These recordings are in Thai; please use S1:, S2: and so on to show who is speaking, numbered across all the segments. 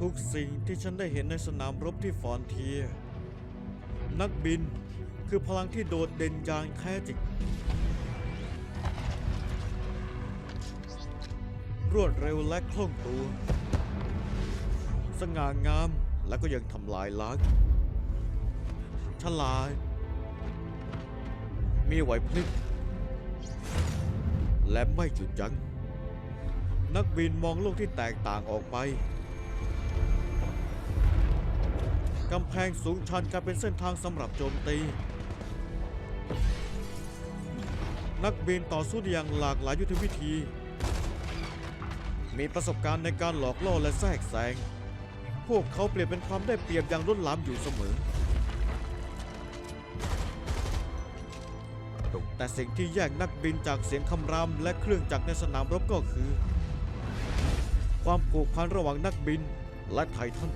S1: ทุกสิ่งที่ฉันได้เห็นในสนามรบที่ฟอนเทีย นักบินคือพลังที่โดดเด่นอย่างแท้จริง รวดเร็วและคล่องตัว สง่างามและก็ยังทำลายล้างฉลาดมีไหวพริบและไม่หยุดยัง้งนักบินมองโลกที่แตกต่างออกไป กำแพงสูงชันกลายเป็นเส้นทางสำหรับโจมตี นักบินต่อสู้อย่างหลากหลายยุทธวิธี มีประสบการณ์ในการหลอกล่อและแทรกแซง พวกเขาเปลี่ยนเป็นความได้เปรียบอย่างล้นหลามอยู่เสมอ แต่สิ่งที่แยกนักบินจากเสียงคำรามและเครื่องจักรในสนามรบก็คือ ความผูกพันระหว่างนักบินและไททัน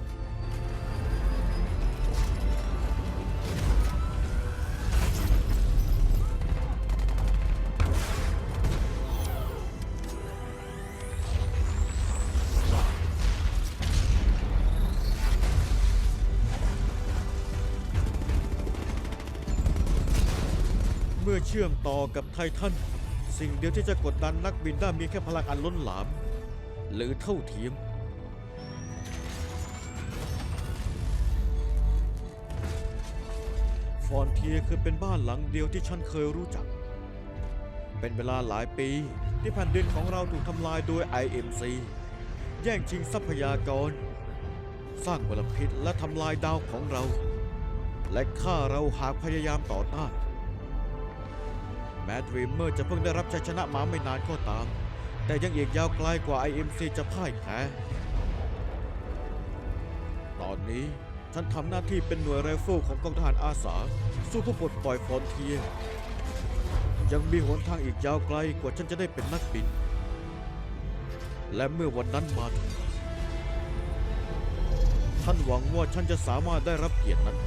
S1: มื่อเชื่อมต่อกับไททัน สิ่งเดียวที่จะกดดันนักบินได้มีแค่พลังอันล้นหลาม หรือเท่าเทียม ฟอนเทียคือเป็นบ้านหลังเดียวที่ฉันเคยรู้จัก เป็นเวลาหลายปีที่แผ่นดินของเราถูกทำลายโดย IMC แย่งชิงทรัพยากร สร้างมลพิษและทำลายดาวของเรา และฆ่าเราหากพยายามต่อต้าน แม้ดรีมเมอร์จะเพิ่งได้รับชัยชนะมาไม่นานก็ตาม แต่ยังอีกยาวไกลกว่า IMC จะพ่ายแพ้ ตอนนี้ฉันทำหน้าที่เป็นหน่วยไรเฟิลของกองทหารอาสา สู้เพื่อปลดปล่อยฟอนเทีย ยังมีหนทางอีกยาวไกลกว่าฉันจะได้เป็นนักบิน และเมื่อวันนั้นมาถึงฉันหวังว่าฉันจะสามารถได้รับเกียรตินั้น